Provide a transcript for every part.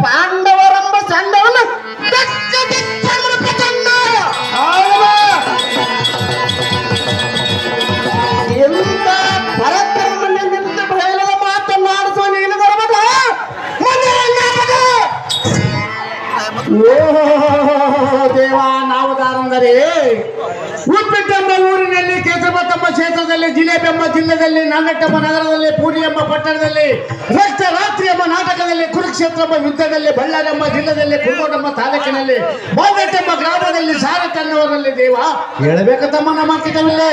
ಪಾಂಡವರೆಂಬ ಪರಕರ್ಮನೆ ನಿಂತು ಬಯಲದ ಮಾತನ್ನಾಡಿಸುವ ನೀನು ಬರಬದ ಮುಂದೆ ಏನಾಗದ? ಓ ದೇವ. ದಾರಂದರೆ ಉಪ್ಪಿಟ್ಟೆಂಬ ಊರಿನಲ್ಲಿ ಕೇಸರಬತ್ತಮ್ಮ ಕ್ಷೇತ್ರದಲ್ಲಿ, ಜಿಲೇಬಿ ಎಂಬ ಜಿಲ್ಲೆಯಲ್ಲಿ ನಾನಟ್ಟಮ್ಮ ನಗರದಲ್ಲಿ, ಪೂರಿ ಎಂಬ ಪಟ್ಟಣದಲ್ಲಿ ರಕ್ತ ರಾತ್ರಿ ಎಂಬ ನಾಟಕದಲ್ಲಿ, ಕುರುಕ್ಷೇತ್ರ ಎಂಬ ಯುದ್ಧದಲ್ಲಿ ಎಂಬ ಜಿಲ್ಲೆಯಲ್ಲಿ ಎಂಬ ತಾಲೂಕಿನಲ್ಲಿ ಬಾಲ್ಗಟ್ಟೆ ಎಂಬ ಗ್ರಾಮದಲ್ಲಿ ಸಾರತನ್ನವರಲ್ಲಿ ದೇವ ಹೇಳಬೇಕ ತಮ್ಮ ನಮ್ಮ ಮಾತಿಕವಿಲ್ಲೇ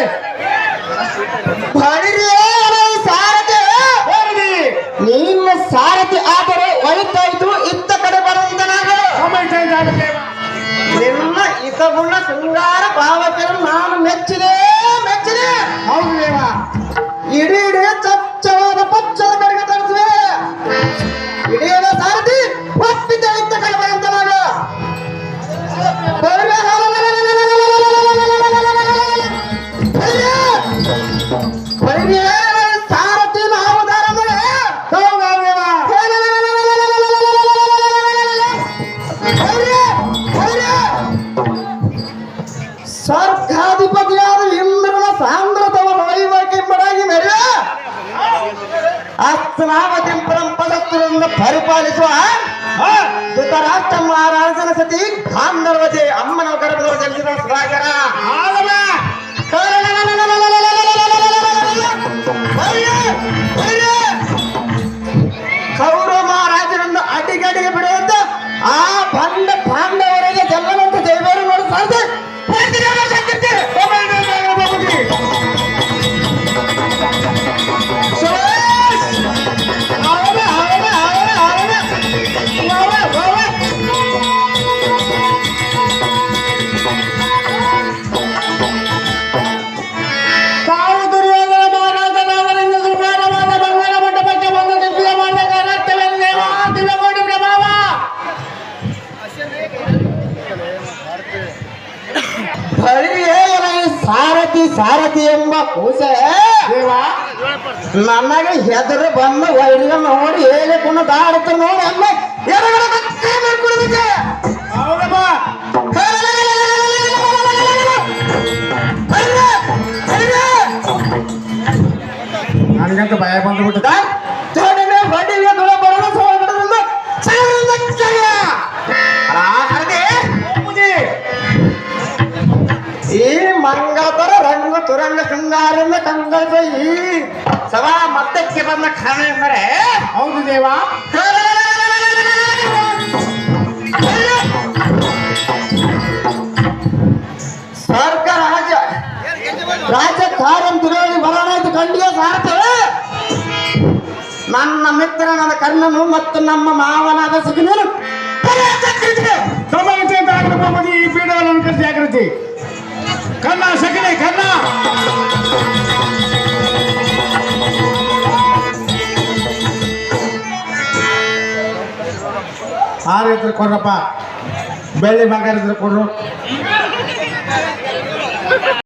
అస్త్రావతి పరపదత్తులను పరిపాలిಸುవ ధృతరాష్ట్ర మహారాజన సతి గాంధర్వజే అమ్మన గర్భలో తెలిసిన కౌరవ మహారాజులను అడిగడిగి పెడవద్దు ఆ బండ పాండవ ಸಾರಥಿ ಸಾರಥಿ ಎಂಬ ಕೂಸೆ ನನಗೆ ಹೆದರು ಬಂದು ವೈರಿಗ ನೋಡಿ ಹೇಳಿ ಕುಣ ದಾಡುತ್ತ ನೋಡಿ ಅಮ್ಮ ಎಡಗಡೆ ಕತ್ತೆ ಮಾಡ್ಕೊಡ್ಬೇಕು ನನಗಂತೂ ಭಯ ಬಂದ್ಬಿಟ್ಟು ರಂಗ ತುರಂಗ ಶೃಂಗಾರದಿಂದ ಕಂಗಳಿಸುವ ಈ ಸಭಾ ಮತ್ತಕ್ಕೆ ಬಂದ ಕಾರಣ ಎಂದರೆ ಹೌದು ದೇವ ಸ್ವರ್ಗ ರಾಜ ರಾಜ ಕಾರ್ಯಂ ದುರ್ಯೋಧನ ಬರೋಣಾಯ್ತು ಕಂಡಿಗೆ ಸಾರ್ತವೆ ನನ್ನ ಮಿತ್ರ ನನ್ನ ಕಣ್ಣನು ಮತ್ತು ನಮ್ಮ ಮಾವನಾದ ಸುಖಿನನು ಸಮಯತೆ ದಾಟಬಹುದು ಈ ಪೀಠವನ್ನು ಜಾಗೃತಿ ಕನ್ನ ಸಗಣಿ ಕನ್ನ ಆರು ಇದ್ರೆ ಕೊಡ್ರಪ್ಪ. ಬೆಳ್ಳಿ ಬಂಗಾರ ಇದ್ರೆ ಕೊಡ್ರು.